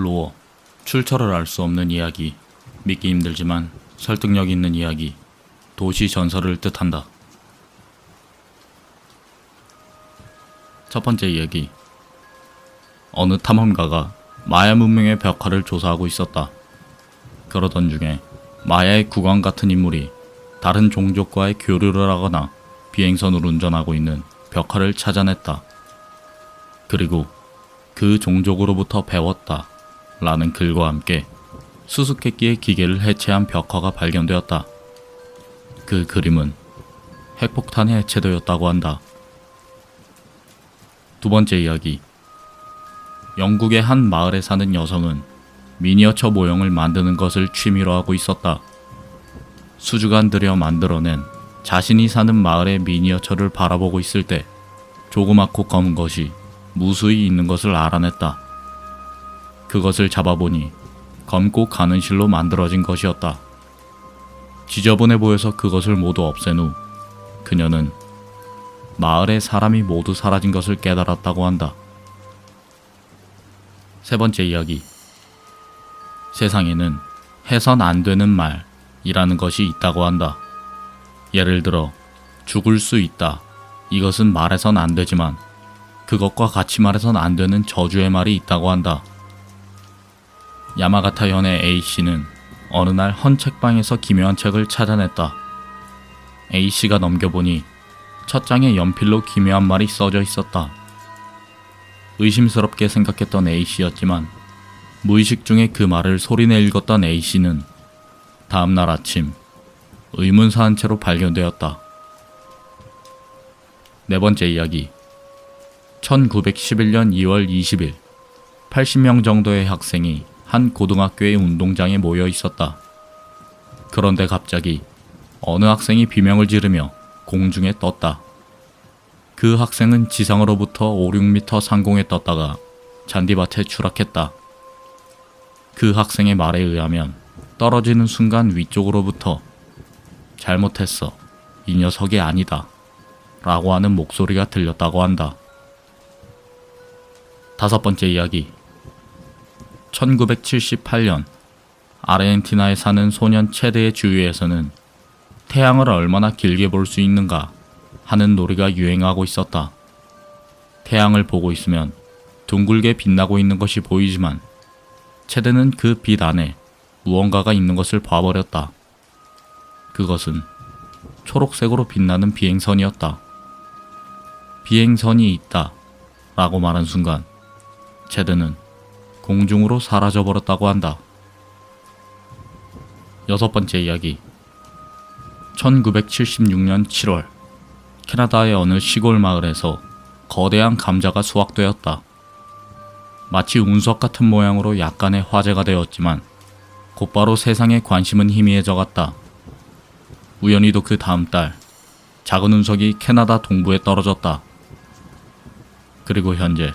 로어. 출처를 알 수 없는 이야기. 믿기 힘들지만 설득력 있는 이야기. 도시 전설을 뜻한다. 첫 번째 이야기. 어느 탐험가가 마야 문명의 벽화를 조사하고 있었다. 그러던 중에 마야의 국왕 같은 인물이 다른 종족과의 교류를 하거나 비행선을 운전하고 있는 벽화를 찾아냈다. 그리고 그 종족으로부터 배웠다. 라는 글과 함께 수수께끼의 기계를 해체한 벽화가 발견되었다. 그 그림은 핵폭탄의 해체되었다고 한다. 두 번째 이야기. 영국의 한 마을에 사는 여성은 미니어처 모형을 만드는 것을 취미로 하고 있었다. 수주간 들여 만들어낸 자신이 사는 마을의 미니어처를 바라보고 있을 때 조그맣고 검은 것이 무수히 있는 것을 알아냈다. 그것을 잡아보니 검고 가는 실로 만들어진 것이었다. 지저분해 보여서 그것을 모두 없앤 후 그녀는 마을의 사람이 모두 사라진 것을 깨달았다고 한다. 세 번째 이야기. 세상에는 해선 안 되는 말이라는 것이 있다고 한다. 예를 들어, 죽을 수 있다. 이것은 말해선 안 되지만, 그것과 같이 말해선 안 되는 저주의 말이 있다고 한다. 야마가타 현의 A씨는 어느 날 헌 책방에서 기묘한 책을 찾아냈다. A씨가 넘겨보니 첫 장에 연필로 기묘한 말이 써져 있었다. 의심스럽게 생각했던 A씨였지만 무의식 중에 그 말을 소리내 읽었던 A씨는 다음날 아침 의문사한 채로 발견되었다. 네 번째 이야기 1911년 2월 20일 80명 정도의 학생이 한 고등학교의 운동장에 모여 있었다. 그런데 갑자기 어느 학생이 비명을 지르며 공중에 떴다. 그 학생은 지상으로부터 5, 6m 상공에 떴다가 잔디밭에 추락했다. 그 학생의 말에 의하면 떨어지는 순간 위쪽으로부터 잘못했어. 이 녀석이 아니다. 라고 하는 목소리가 들렸다고 한다. 다섯 번째 이야기. 1978년 아르헨티나에 사는 소년 체드의 주위에서는 태양을 얼마나 길게 볼 수 있는가 하는 놀이가 유행하고 있었다. 태양을 보고 있으면 둥글게 빛나고 있는 것이 보이지만 체드는 그 빛 안에 무언가가 있는 것을 봐버렸다. 그것은 초록색으로 빛나는 비행선이었다. 비행선이 있다. 라고 말한 순간 체드는 공중으로 사라져 버렸다고 한다. 여섯 번째 이야기. 1976년 7월, 캐나다의 어느 시골 마을에서 거대한 감자가 수확되었다. 마치 운석 같은 모양으로 약간의 화제가 되었지만, 곧바로 세상의 관심은 희미해져 갔다. 우연히도 그 다음 달, 작은 운석이 캐나다 동부에 떨어졌다. 그리고 현재,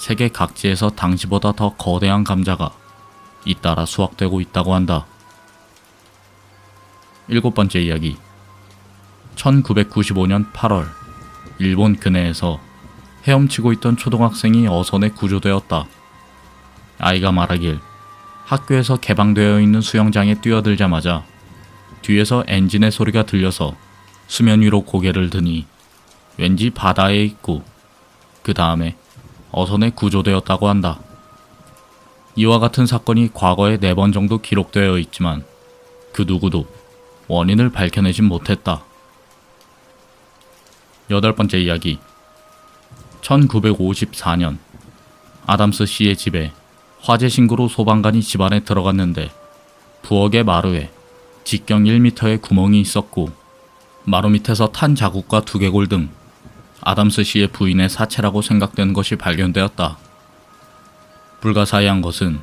세계 각지에서 당시보다 더 거대한 감자가 잇따라 수확되고 있다고 한다. 일곱 번째 이야기. 1995년 8월, 일본 근해에서 헤엄치고 있던 초등학생이 어선에 구조되었다. 아이가 말하길 학교에서 개방되어 있는 수영장에 뛰어들자마자 뒤에서 엔진의 소리가 들려서 수면 위로 고개를 드니 왠지 바다에 있고 그 다음에 어선에 구조되었다고 한다. 이와 같은 사건이 과거에 네 번 정도 기록되어 있지만 그 누구도 원인을 밝혀내진 못했다. 여덟 번째 이야기. 1954년 아담스 씨의 집에 화재 신고로 소방관이 집안에 들어갔는데 부엌의 마루에 직경 1m의 구멍이 있었고 마루 밑에서 탄 자국과 두개골 등 아담스 씨의 부인의 사체라고 생각되는 것이 발견되었다. 불가사의한 것은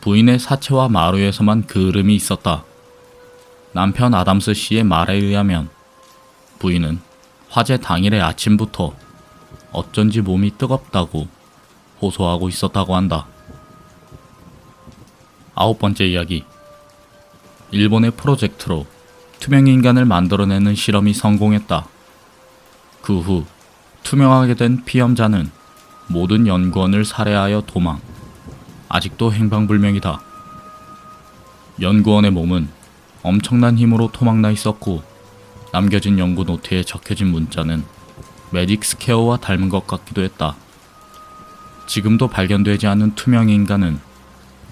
부인의 사체와 마루에서만 그을음이 있었다. 남편 아담스 씨의 말에 의하면 부인은 화재 당일의 아침부터 어쩐지 몸이 뜨겁다고 호소하고 있었다고 한다. 아홉 번째 이야기. 일본의 프로젝트로 투명 인간을 만들어내는 실험이 성공했다. 그 후 투명하게 된 피험자는 모든 연구원을 살해하여 도망. 아직도 행방불명이다. 연구원의 몸은 엄청난 힘으로 토막나 있었고 남겨진 연구 노트에 적혀진 문자는 매직 스퀘어와 닮은 것 같기도 했다. 지금도 발견되지 않은 투명 인간은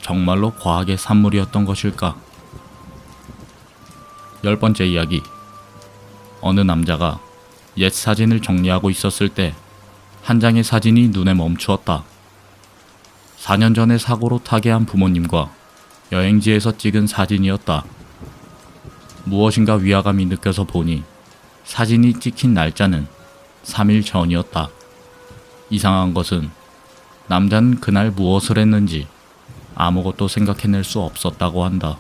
정말로 과학의 산물이었던 것일까? 열 번째 이야기. 어느 남자가 옛 사진을 정리하고 있었을 때 한 장의 사진이 눈에 멈추었다. 4년 전에 사고로 타계한 부모님과 여행지에서 찍은 사진이었다. 무엇인가 위화감이 느껴서 보니 사진이 찍힌 날짜는 3일 전이었다. 이상한 것은 남자는 그날 무엇을 했는지 아무것도 생각해낼 수 없었다고 한다.